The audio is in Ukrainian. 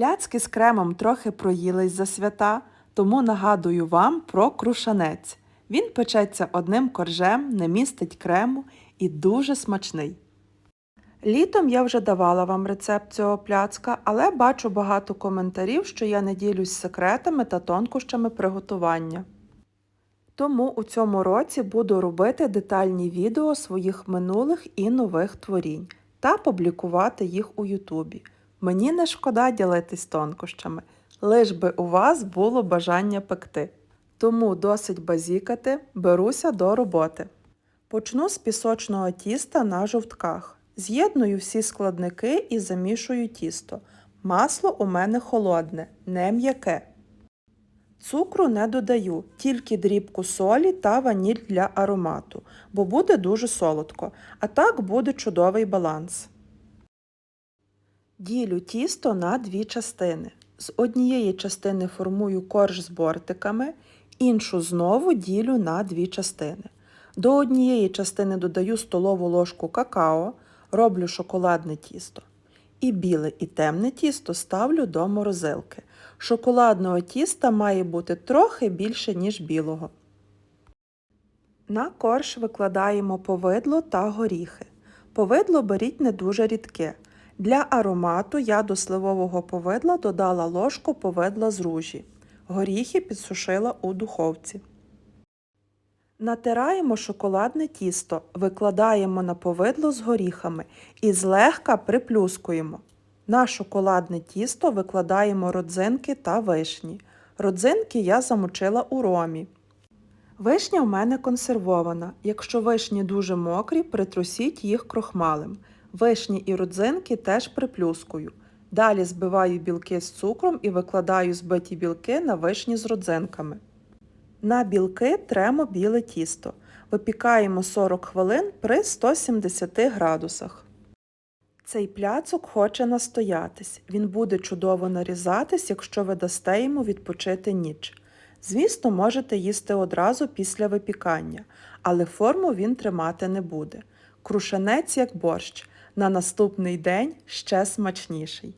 Пляцки з кремом трохи проїлись за свята, тому нагадую вам про крушанець. Він печеться одним коржем, не містить крему і дуже смачний. Літом я вже давала вам рецепт цього пляцка, але бачу багато коментарів, що я не ділюсь секретами та тонкощами приготування. Тому у цьому році буду робити детальні відео своїх минулих і нових творінь та публікувати їх у Ютубі. Мені не шкода ділитись тонкощами, лиш би у вас було бажання пекти. Тому досить базікати, беруся до роботи. Почну з пісочного тіста на жовтках. З'єдную всі складники і замішую тісто. Масло у мене холодне, не м'яке. Цукру не додаю, тільки дрібку солі та ваніль для аромату, бо буде дуже солодко, а так буде чудовий баланс. Ділю тісто на дві частини. З однієї частини формую корж з бортиками, іншу знову ділю на дві частини. До однієї частини додаю столову ложку какао, роблю шоколадне тісто. І біле і темне тісто ставлю до морозилки. Шоколадного тіста має бути трохи більше, ніж білого. На корж викладаємо повидло та горіхи. Повидло беріть не дуже рідке. Для аромату я до сливового повидла додала ложку повидла з ружі. Горіхи підсушила у духовці. Натираємо шоколадне тісто, викладаємо на повидло з горіхами і злегка приплюскуємо. На шоколадне тісто викладаємо родзинки та вишні. Родзинки я замочила у ромі. Вишня в мене консервована. Якщо вишні дуже мокрі, притрусіть їх крохмалем. Вишні і родзинки теж приплюскую. Далі збиваю білки з цукром і викладаю збиті білки на вишні з родзинками. На білки тремо біле тісто. Випікаємо 40 хвилин при 170 градусах. Цей пляцок хоче настоятись. Він буде чудово нарізатись, якщо ви дасте йому відпочити ніч. Звісно, можете їсти одразу після випікання, але форму він тримати не буде. Крушанець як борщ. На наступний день ще смачніший.